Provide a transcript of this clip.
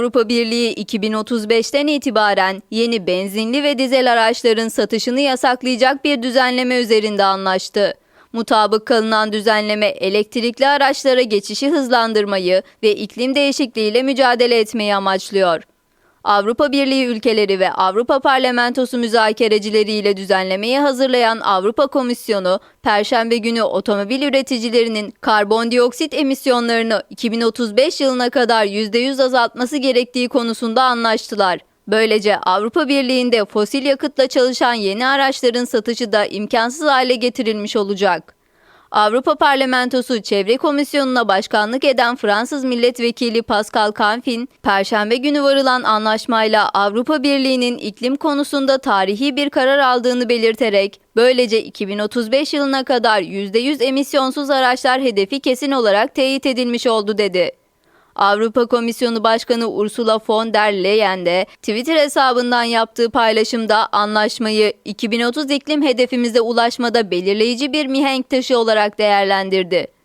Avrupa Birliği 2035'ten itibaren yeni benzinli ve dizel araçların satışını yasaklayacak bir düzenleme üzerinde anlaştı. Mutabık kalınan düzenleme elektrikli araçlara geçişi hızlandırmayı ve iklim değişikliğiyle mücadele etmeyi amaçlıyor. Avrupa Birliği ülkeleri ve Avrupa Parlamentosu müzakerecileriyle düzenlemeyi hazırlayan Avrupa Komisyonu, Perşembe günü otomobil üreticilerinin karbondioksit emisyonlarını 2035 yılına kadar %100 azaltması gerektiği konusunda anlaştılar. Böylece Avrupa Birliği'nde fosil yakıtla çalışan yeni araçların satışı da imkansız hale getirilmiş olacak. Avrupa Parlamentosu Çevre Komisyonu'na başkanlık eden Fransız Milletvekili Pascal Canfin, Perşembe günü varılan anlaşmayla Avrupa Birliği'nin iklim konusunda tarihi bir karar aldığını belirterek, böylece 2035 yılına kadar %100 emisyonsuz araçlar hedefi kesin olarak teyit edilmiş oldu dedi. Avrupa Komisyonu Başkanı Ursula von der Leyen de Twitter hesabından yaptığı paylaşımda anlaşmayı 2030 iklim hedefimize ulaşmada belirleyici bir mihenk taşı olarak değerlendirdi.